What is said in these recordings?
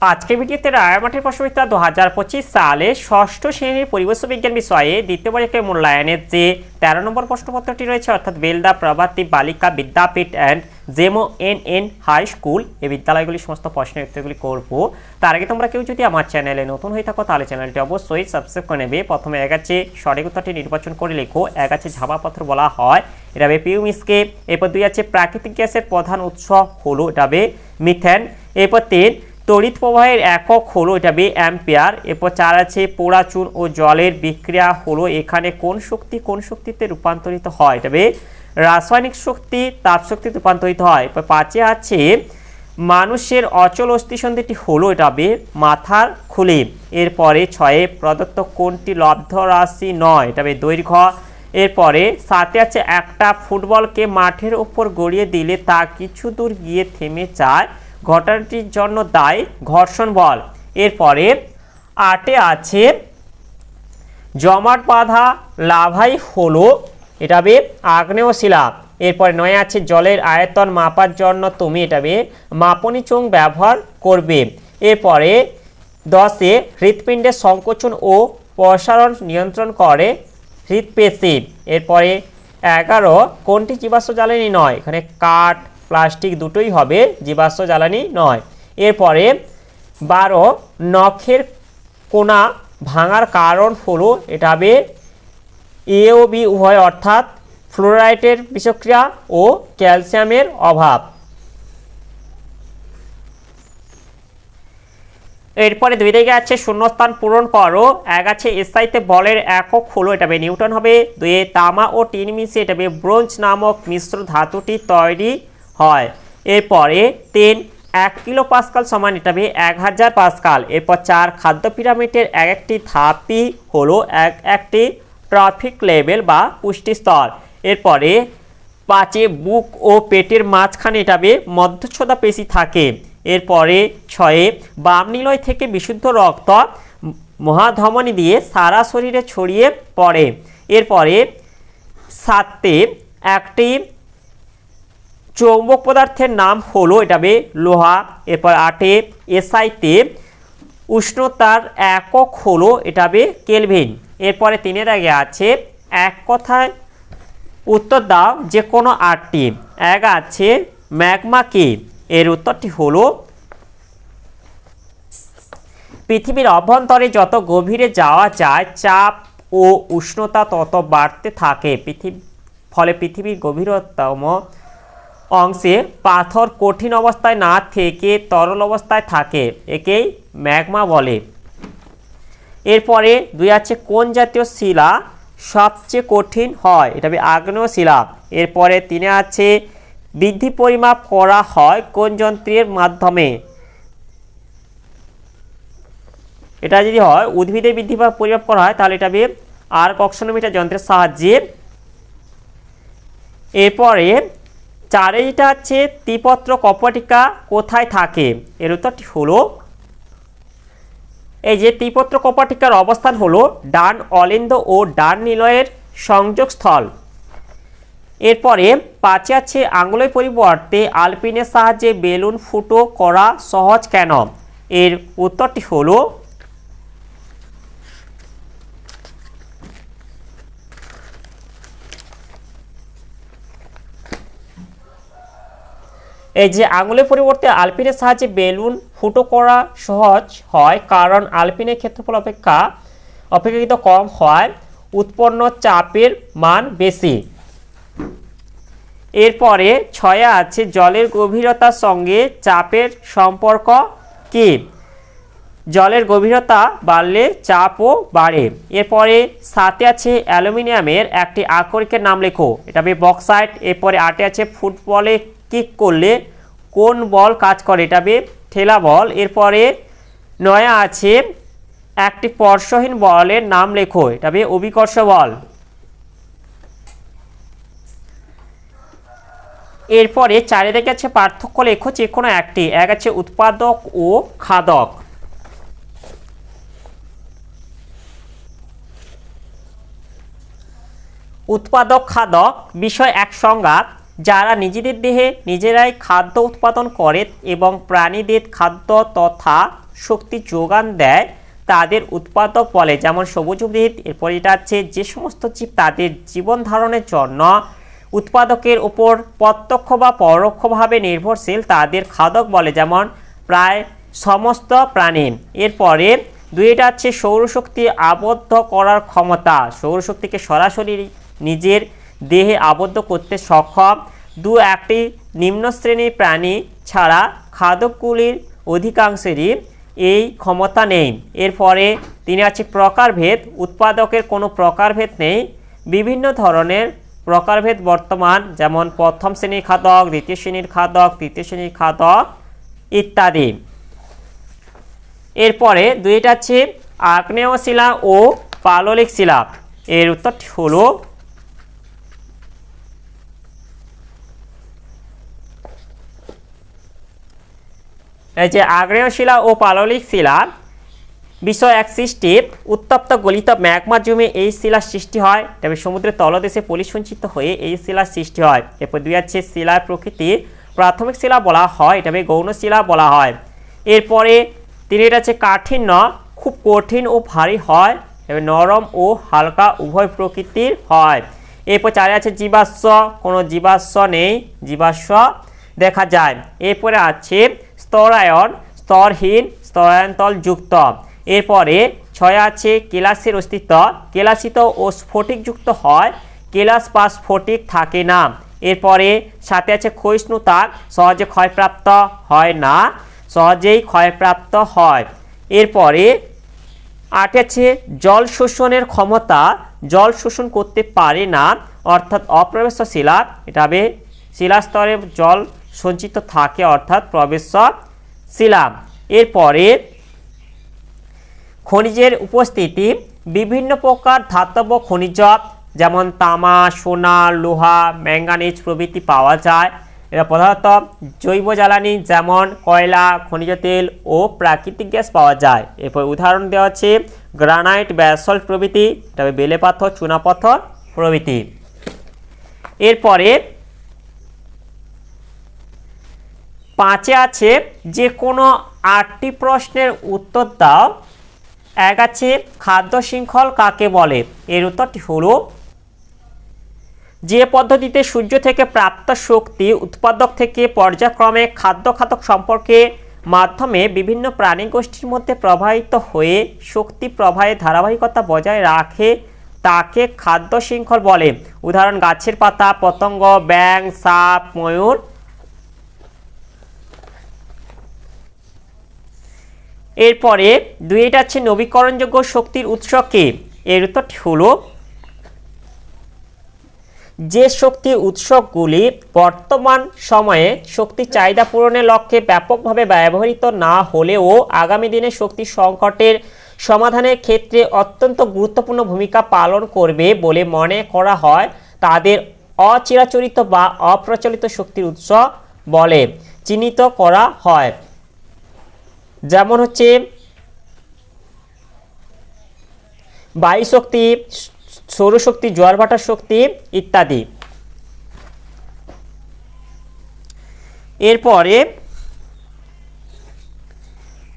আজকের ভিডিওতে রায়মাটির প্রশ্নবিদ্যা দু হাজার পঁচিশ সালে ষষ্ঠ শ্রেণির পরিবেশ বিজ্ঞান বিষয়ে দ্বিতীয় পরীক্ষায় মূল্যায়নের যে তেরো নম্বর প্রশ্নপত্রটি রয়েছে, অর্থাৎ Belda Prabhati Balika Vidyapith and Jemo N N high school এই বিদ্যালয়গুলি সমস্ত প্রশ্নের উত্তরগুলি করব। তার আগে তোমরা কেউ যদি আমার চ্যানেলে নতুন হয়ে থাকো, তাহলে চ্যানেলটি অবশ্যই সাবস্ক্রাইব করে নেবে। প্রথমে এক আছে সঠিক উত্তরটি নির্বাচন করে লেখো। এক আছে ঝামাপত্র বলা হয়, এটা হবে পিউমিসকে। এরপর দুই আছে প্রাকৃতিক গ্যাসের প্রধান উৎস হলো, এটা হবে মিথেন। এরপর তিন তড়িৎ প্রবাহের একক হলো এটা বে অ্যাম্পিয়ার, এরপর চার আছে পোড়া চুন ও জলের বিক্রিয়া হলো এখানে কোন শক্তি কোন শক্তিতে রূপান্তরিত হয়? এটা বে রাসায়নিক শক্তি, তাপ শক্তিতে রূপান্তরিত হয়। এরপর পাঁচে আছে মানুষের অচল অস্থিসন্ধিটি হলো এটা হবে মাথার খুলি। এরপরে ছয়ে প্রদত্ত কোনটি লব্ধ রাশি নয়? এটা হবে দৈর্ঘ্য। এরপরে সাথে আছে একটা ফুটবলকে মাঠের ওপর গড়িয়ে দিলে তা কিছু দূর গিয়ে থেমে যায়। ঘটনাটির জন্য দায় ঘর্ষণ বল। এরপরে আটে আছে জমাট বাঁধা লাভাই হলো, এটা হবে আগ্নেয় শিলা এরপরে নয় আছে জলের আয়তন মাপার জন্য তুমি এটা হবে মাপনি চোং ব্যবহার করবে। এরপরে দশে হৃৎপিণ্ডের সংকোচন ও প্রসারণ নিয়ন্ত্রণ করে হৃৎপেশি। এরপরে এগারো, কোনটি জীবাশ্ম জ্বালানি নয়? এখানে কাঠ প্লাস্টিক দুটোই হবে, জীবাশ্ম জ্বালানি নয়। এরপরে বারো, নখের কোনা ভাঙার কারণ হলো, এটা হবে এ উভয়, অর্থাৎ ফ্লোরাইটের বিষক্রিয়া ও ক্যালসিয়ামের অভাব। এরপরে দুই দিকে আছে শূন্যস্থান পূরণ করো, এক আছে এসআইতে বলের একক হলো, এটা নিউটন হবে। দুই তামা ও টিন মিশিয়ে এটা ব্রোঞ্জ নামক মিশ্র ধাতুটি তৈরি হয়। এরপরে তিন, এক কিলো পাস্কাল সমান এটা হবে এক হাজার পাস্কাল এরপর চার, খাদ্য পিরামিডের এক একটি ধাপই হলো এক একটি ট্রাফিক লেভেল বা পুষ্টি স্তর এরপরে পাঁচে বুক ও পেটের মাঝখানে এটা হবে মধ্যচ্ছদা পেশি থাকে। এরপরে ছয়ে বাম নিলয় থেকে বিশুদ্ধ রক্ত মহাধমনী দিয়ে সারা শরীরে ছড়িয়ে পড়ে। এরপরে সাতে একটি চৌম্বক পদার্থের নাম হলো এটা হবে লোহা, এরপর আটে এসআইতে উষ্ণতার একক হলো এটা হবে কেলভিন। এরপরে তিনের আগে আছে, এক কথায় উত্তর দাও যে কোনো আটটি। এক আছে ম্যাগমা কি, এর উত্তরটি হলো পৃথিবীর অভ্যন্তরে যত গভীরে যাওয়া যায়, চাপ ও উষ্ণতা তত বাড়তে থাকে। পৃথিবী, ফলে পৃথিবীর গভীরতম অংশে পাথর কঠিন অবস্থায় না থেকে তরল অবস্থায় থাকে, একেই ম্যাগমা বলে। এরপরে দুই আছে, কোন জাতীয় শিলা সবচেয়ে কঠিন হয়? এটা আগ্নেয় শিলা। এরপরে তিনে আছে, বৃদ্ধি পরিমাপ করা হয় কোন যন্ত্রের মাধ্যমে? এটা যদি হয় উদ্ভিদের বৃদ্ধি পরিমাপ করা হয়, তাহলে এটা হবে আর কক্সনোমিটার যন্ত্রের সাহায্যে। এরপরে চারে যেটা আছে ত্রিপত্র কপটিকা কোথায় থাকে? এর উত্তরটি হলো, এই যে ত্রিপত্র কপাটিকার অবস্থান হলো ডান অলিন্দ ও ডান নিলয়ের সংযোগস্থল। এরপরে পাঁচে আছে আঙুলের পরিবর্তে আলপিনের সাহায্যে বেলুন ফুটো করা সহজ কেন? এর উত্তরটি হলো এই যে আঙুলের পরিবর্তে আলপিনের সাহায্যে বেলুন, ফুটো করা সহজ হয়, কারণ আলপিনের ক্ষেত্রফল অপেক্ষা, অপেক্ষাকৃত কম হয়, উৎপন্ন চাপের মান বেশি। এরপরে ছয়ে আছে জলের গভীরতার সঙ্গে চাপের সম্পর্ক কি? জলের গভীরতা বাড়লে চাপও বাড়ে। এরপরে সাথে আছে অ্যালুমিনিয়ামের একটি আকরিকের নাম লেখো। এটা হবে বক্সাইট এরপরে আটে আছে ফুটবলে কিক করলে কোন বল কাজ করে? এটা হবে ঠেলা বল। এরপরে নয়া আছে একটি স্পর্শহীন বলের নাম লেখো। এটা হবে অভিকর্ষ বল। এরপরে চারিদিকে আছে পার্থক্য লেখো, যে কোনো একটি। এক আছে উৎপাদক ও খাদক। উৎপাদক, খাদক বিষয় এক সংজ্ঞা। যারা নিজেদের দেহে নিজেরাই খাদ্য উৎপাদন করে এবং প্রাণীদের খাদ্য তথা শক্তি যোগান দেয়, তাদের উৎপাদক বলে যেমন সবুজ উদ্ভিদ, এরপর এটা আছে যে সমস্ত জীব তাদের জীবন ধারণের জন্য উৎপাদকের উপর প্রত্যক্ষ বা পরোক্ষভাবে নির্ভরশীল তাদের খাদক বলে যেমন প্রায় সমস্ত প্রাণী। এরপরে দুইটা আছে সৌরশক্তি আবদ্ধ করার ক্ষমতা। সৌরশক্তিকে সরাসরি নিজের দেহে আবদ্ধ করতে সক্ষম। দু একটি নিম্ন শ্রেণির প্রাণী ছাড়া খাদকগুলির অধিকাংশেরই এই ক্ষমতা নেই। এরপরে তিনি আছে প্রকারভেদ, উৎপাদকের কোনো প্রকারভেদ নেই। বিভিন্ন ধরনের প্রকারভেদ বর্তমান, যেমন প্রথম শ্রেণির খাদক, দ্বিতীয় শ্রেণির খাদক, তৃতীয় শ্রেণির খাদক ইত্যাদি। এরপরে দুইটা আছে আগ্নেয় শিলা ও পাললিক শিলা। এর উত্তরটি হলো এই যে আগ্নেয় শিলা ও পাললিক শিলা বিষয় এক সৃষ্টি, উত্তপ্ত গলিত ম্যাগমা জমে এই শিলার সৃষ্টি হয়। তবে সমুদ্রের তলদেশে পলিসঞ্চিত হয়ে এই শিলার সৃষ্টি হয়। এরপর দুই আছে শিলার প্রকৃতি প্রাথমিক শিলা বলা হয় এটাকে গৌণ শিলা বলা হয়। এরপরে তিনি এটা হচ্ছে কাঠিন্য, খুব কঠিন ও ভারী হয় এবং নরম ও হালকা উভয় প্রকৃতির হয়। এরপর চারে আছে জীবাশ্ম, কোনো জীবাশ্ম নেই, জীবাশ্ম দেখা যায়। এরপরে আছে স্তরায়ন, স্তরহীন, স্তরায়ন্তল যুক্ত। এরপরে ছয় আছে কেলাসের অস্তিত্ব। কেলাসিত ও স্ফটিকযুক্ত হয়। কেলাস বা স্ফটিক থাকে না। এরপরে সাথে আছে ক্ষয়িষ্ণুতা সহজে ক্ষয়প্রাপ্ত হয় না। সহজেই ক্ষয়প্রাপ্ত হয়। এরপরে আট আছে জল শোষণের ক্ষমতা। জল শোষণ করতে পারে না। অর্থাৎ অপ্রবেশ্য শিলা এটা হবে শিলাস্তরে জল সঞ্চিত থাকে অর্থাৎ প্রবেশ্য শিলা এরপরে খনিজের উপস্থিতি, বিভিন্ন প্রকার ধাতব খনিজ, যেমন তামা, সোনা, লোহা, ম্যাঙ্গানিজ প্রভৃতি পাওয়া যায়। এরা প্রধানত জৈব জ্বালানি, যেমন কয়লা, খনিজ তেল ও প্রাকৃতিক গ্যাস পাওয়া যায়। এরপর উদাহরণ দেওয়া আছে গ্রানাইট, ব্যাসল্ট প্রভৃতি, তবে বেলে পাথর চুনাপাথর প্রভৃতি। এরপরে পাঁচে আছে যে কোনো আটটি প্রশ্নের উত্তর দাও। এক আছে, খাদ্য শৃঙ্খল কাকে বলে? এর উত্তরটি হলো, যে পদ্ধতিতে সূর্য থেকে প্রাপ্ত শক্তি উৎপাদক থেকে পর্যায়ক্রমে খাদ্য খাতক সম্পর্কে মাধ্যমে বিভিন্ন প্রাণী গোষ্ঠীর মধ্যে প্রবাহিত হয়ে শক্তি প্রবাহের ধারাবাহিকতা বজায় রাখে, তাকে খাদ্য শৃঙ্খল বলে। উদাহরণ, গাছের পাতা, পতঙ্গ ব্যাং সাপ, ময়ূর এরপরে দুইটা আছে নবীকরণযোগ্য শক্তির উৎস কে? এর উত্তরটি হলো যে শক্তি উৎসগুলি বর্তমান সময়ে শক্তি চাহিদা পূরণের লক্ষ্যে ব্যাপকভাবে ব্যবহৃত না হলেও আগামী দিনে শক্তি সংকটের সমাধানের ক্ষেত্রে অত্যন্ত গুরুত্বপূর্ণ ভূমিকা পালন করবে বলে মনে করা হয়। তাদের অচিরাচরিত বা অপ্রচলিত শক্তির উৎস বলে চিহ্নিত করা হয়। যেমন হচ্ছে বায়ু শক্তি সৌরশক্তি জোয়ার ভাটার শক্তি ইত্যাদি। এরপরে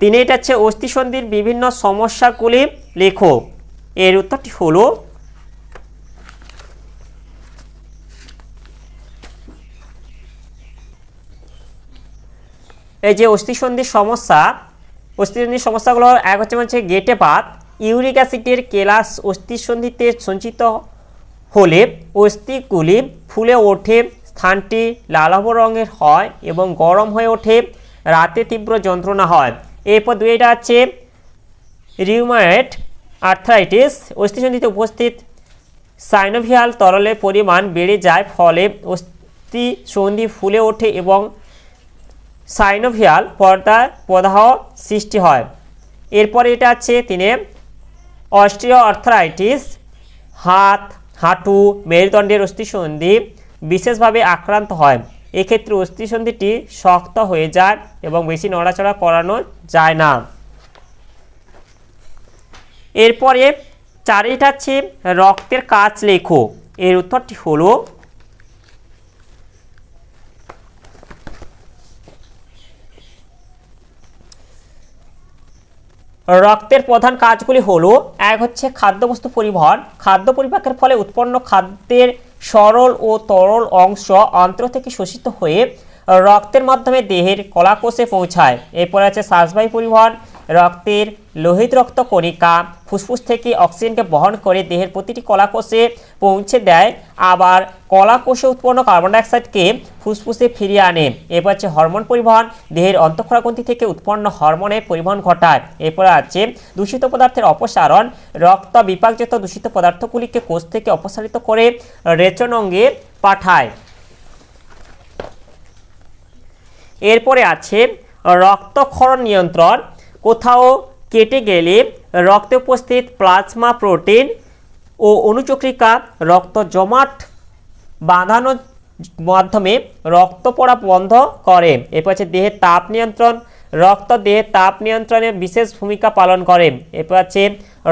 তিনি এটা হচ্ছে অস্থিসন্ধির বিভিন্ন সমস্যাগুলি লেখো। এর উত্তরটি হলো এই যে অস্থিসন্ধির সমস্যা অস্থিসন্ধির সমস্যাগুলো এক হচ্ছে হচ্ছে গেটে পাত ইউরিক অ্যাসিডের কেলাস অস্থিসন্ধিতে সঞ্চিত হলে অস্থিগুলি ফুলে ওঠে, স্থানটি লালাভ রঙের হয় এবং গরম হয়ে ওঠে, রাতে তীব্র যন্ত্রণা হয়। এরপর দুইটা আছে রিউমায়েট আর্থ্রাইটিস, অস্থিসন্ধিতে উপস্থিত সাইনোভিয়াল তরলের পরিমাণ বেড়ে যায়, ফলে অস্থি সন্ধি ফুলে ওঠে এবং সাইনোভিয়াল পর্দা প্রদাহ সৃষ্টি হয়। এরপরে এটা আছে তিনি অস্ট্রিও আর্থ্রাইটিস হাত, হাঁটু, মেরুদণ্ডের অস্থিসন্ধি বিশেষভাবে আক্রান্ত হয়। এক্ষেত্রে অস্থিসন্ধিটি শক্ত হয়ে যায় এবং বেশি নড়াচড়া করানো যায় না। এরপরে চারিটা আছে রক্তের কাজ লেখো। এর উত্তরটি হলো রক্তের প্রধান কাজগুলি হলো, এক হচ্ছে খাদ্যবস্তু পরিবহন। খাদ্য পরিপাকের ফলে উৎপন্ন খাদ্যের সরল ও তরল অংশ অন্ত্র থেকে শোষিত হয়ে রক্তের মাধ্যমে দেহের কলাকোষে পৌঁছায়। এরপরে আছে শ্বাসবায়ু পরিবহন। রক্তের লোহিত রক্ত কণিকা, ফুসফুস থেকে অক্সিজেনকে বহন করে দেহের প্রতিটি কলাকোষে পৌঁছে দেয়, আবার কলাকোষে উৎপন্ন কার্বন ডাইঅক্সাইডকে ফুসফুসে ফিরিয়ে আনে। এরপর আছে হরমোন পরিবহন। দেহের অন্তঃক্ষরাগ্রন্থি থেকে উৎপন্ন হরমোনের পরিবহন ঘটায়। এরপর আছে দূষিত পদার্থের অপসারণ। রক্ত বিপাকজাত দূষিত পদার্থগুলিকে কোষ থেকে অপসারিত করে রেচন অঙ্গে পাঠায়। এরপরে আছে রক্তক্ষরণ নিয়ন্ত্রণ। কোথাও কেটে গেলে রক্তে উপস্থিত প্লাজমা প্রোটিন ও অনুচক্রিকা রক্ত জমাট বাঁধানোর মাধ্যমে রক্ত পড়া বন্ধ করে। এরপর হচ্ছে দেহের তাপ নিয়ন্ত্রণ রক্ত দেহের তাপ নিয়ন্ত্রণে বিশেষ ভূমিকা পালন করে। এরপর আছে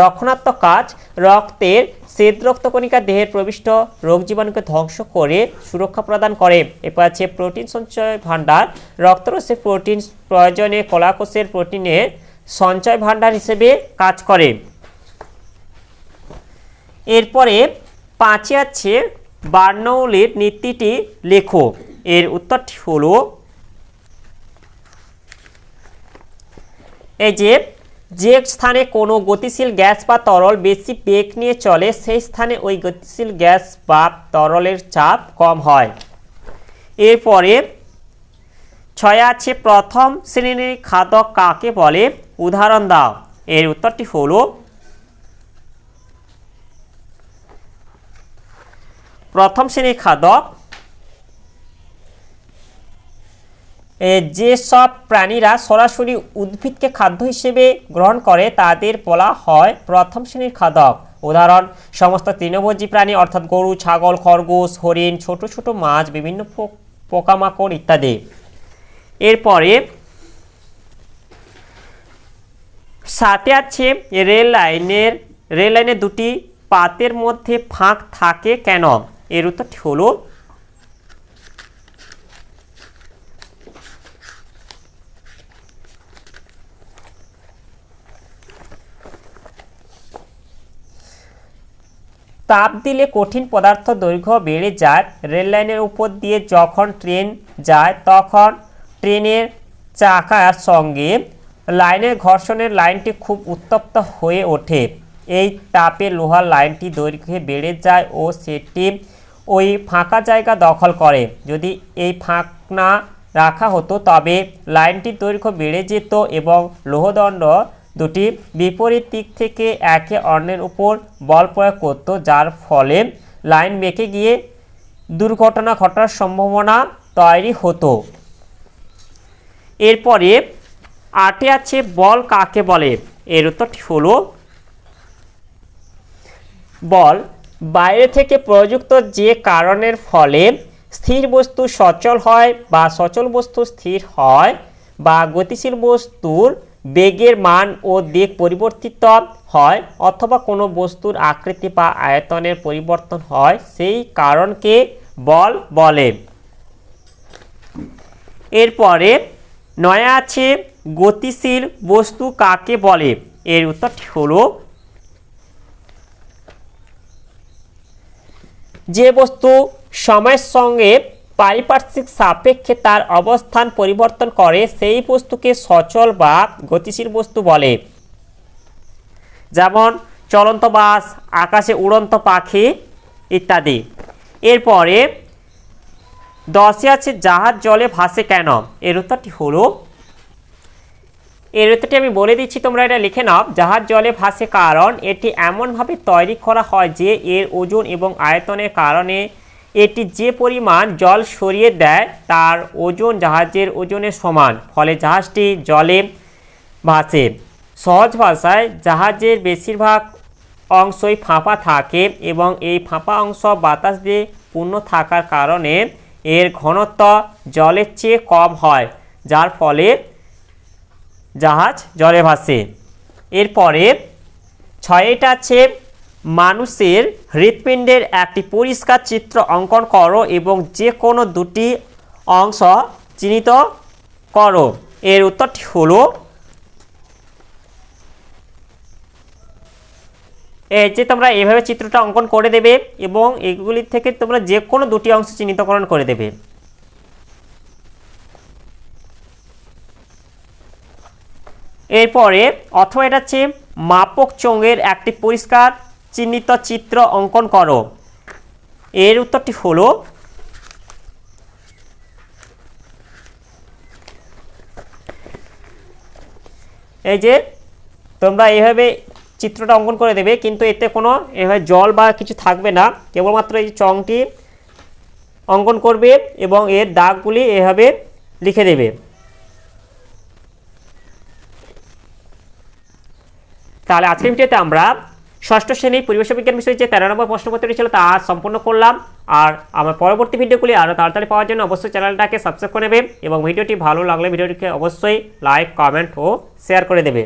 রক্ষণাত্মক কাজ। রক্তের শ্বেত রক্তকণিকা দেহের প্রবিষ্ট রোগ জীবাণুকে ধ্বংস করে সুরক্ষা প্রদান করে। এরপর আছে প্রোটিন সঞ্চয় ভাণ্ডার। রক্তরসের প্রোটিন প্রয়োজনে কলাকোষের প্রোটিনের সঞ্চয় ভাণ্ডার হিসেবে কাজ করে। এরপরে পাঁচে আছে বার্নৌলির নীতিটি লেখো। এর উত্তরটি হলো এই যে যে স্থানে কোনো গতিশীল গ্যাস বা তরল বেশি বেগ নিয়ে চলে, সেই স্থানে ওই গতিশীল গ্যাস বা তরলের চাপ কম হয়। এরপরে ছয় আছে, প্রথম শ্রেণির খাদক কাকে বলে? উদাহরণ দাও। এর উত্তরটি হলো, প্রথম শ্রেণির খাদক এ, যেসব প্রাণীরা সরাসরি উদ্ভিদকে খাদ্য হিসেবে গ্রহণ করে, তাদের বলা হয় প্রথম শ্রেণির খাদক। উদাহরণ, সমস্ত তৃণভোজী প্রাণী, অর্থাৎ গরু, ছাগল, খরগোশ, হরিণ, ছোট ছোট মাছ, বিভিন্ন পোকামাকড় ইত্যাদি। এরপরে, সাথে আছে রেল লাইনের রেল লাইনের দুটি পাতের মধ্যে ফাঁক থাকে কেন? এর উত্তরটি হলো তাপ দিলে কঠিন পদার্থ দৈর্ঘ্য বেড়ে যায়। রেল লাইনের উপর দিয়ে যখন ট্রেন যায়, তখন ট্রেনের চাকার সঙ্গে লাইনের ঘর্ষণের লাইনটি খুব উত্তপ্ত হয়ে ওঠে। এই তাপে লোহার লাইনটি দৈর্ঘ্যে বেড়ে যায় ও সেটি ওই ফাঁকা জায়গা দখল করে। যদি এই ফাঁক না রাখা হতো, তবে লাইনটির দৈর্ঘ্য বেড়ে যেত এবং লোহদণ্ড দুটি বিপরীত দিক থেকে একে অন্যের উপর বল প্রয়োগ করত, যার ফলে লাইন বেঁকে গিয়ে দুর্ঘটনা ঘটার সম্ভাবনা তৈরি হতো। এরপরে আটে আছে বল কাকে বলে? এর উত্তরটি হলো বল। বাইরে থেকে প্রযুক্ত যে কারণের ফলে স্থির বস্তু সচল হয় বা সচল বস্তু স্থির হয় বা গতিশীল বস্তুর বেগের মান ও দিক পরিবর্তিত হয় অথবা কোনো বস্তুর আকৃতি বা আয়তনের পরিবর্তন হয়, সেই কারণকে বল বলে। এরপরে নয় আছে, গতিশীল বস্তু কাকে বলে? এর উত্তরটি হলো, যে বস্তু সময়ের সঙ্গে পারিপার্শ্বিক সাপেক্ষে তার অবস্থান পরিবর্তন করে, সেই বস্তুকে সচল বা গতিশীল বস্তু বলে। যেমন চলন্ত বাস, আকাশে উড়ন্ত পাখি ইত্যাদি। এরপরে, দশে আছে জাহাজ জলে ভাসে কেন? এর উত্তরটি হলো, এর উত্তরটি আমি বলে দিচ্ছি, তোমরা এটা লিখে নাও। জাহাজ জলে ভাসে কারণ, এটি এমনভাবে তৈরি করা হয় যে এর ওজন এবং আয়তনের কারণে এটি যে পরিমাণ জল সরিয়ে দেয়, তার ওজন জাহাজের ওজনের সমান, ফলে জাহাজটি জলে ভাসে। সহজ ভাষায়, জাহাজের বেশিরভাগ অংশই ফাঁপা থাকে এবং এই ফাঁপা অংশ বাতাস দিয়ে পূর্ণ থাকার কারণে এর ঘনত্ব জলের চেয়ে কম হয়, যার ফলে জাহাজ জলে ভাসে। এরপরে, ছয়টা আছে মানুষের হৃৎপিণ্ডের একটি পরিষ্কার চিত্র অঙ্কন করো এবং যে কোনো দুটি অংশ চিহ্নিত করো। এর উত্তরটি হলো এই যে তোমরা এভাবে চিত্রটা অঙ্কন করে দেবে এবং এগুলি থেকে তোমরা যে কোনো দুটি অংশ চিহ্নিতকরণ করে দেবে। এরপরে অথবা এটা হচ্ছে মাপক চোঙের একটি পরিষ্কার চিহ্নিত চিত্র অঙ্কন করো। এর উত্তরটি হলো এই যে তোমরা এইভাবে চিত্রটা অঙ্কন করে দেবে, কিন্তু এতে কোনো এভাবে জল বা কিছু থাকবে না। কেবলমাত্র এই চংটি অঙ্কন করবে এবং এর দাগগুলি এভাবে লিখে দেবে। তাহলে আজকের ভিডিওতে আমরা ষষ্ঠ শ্রেণির পরিবেশ বিজ্ঞান বিষয়ে যে তেরো নম্বর প্রশ্নপত্রটি ছিল তা আজ সম্পূর্ণ করলাম। আর আমার পরবর্তী ভিডিওগুলি আরও তাড়াতাড়ি পাওয়ার জন্য অবশ্যই চ্যানেলটাকে সাবস্ক্রাইব করে নেবে এবং ভিডিওটি ভালো লাগলে ভিডিওটিকে অবশ্যই লাইক কমেন্ট ও শেয়ার করে দেবে।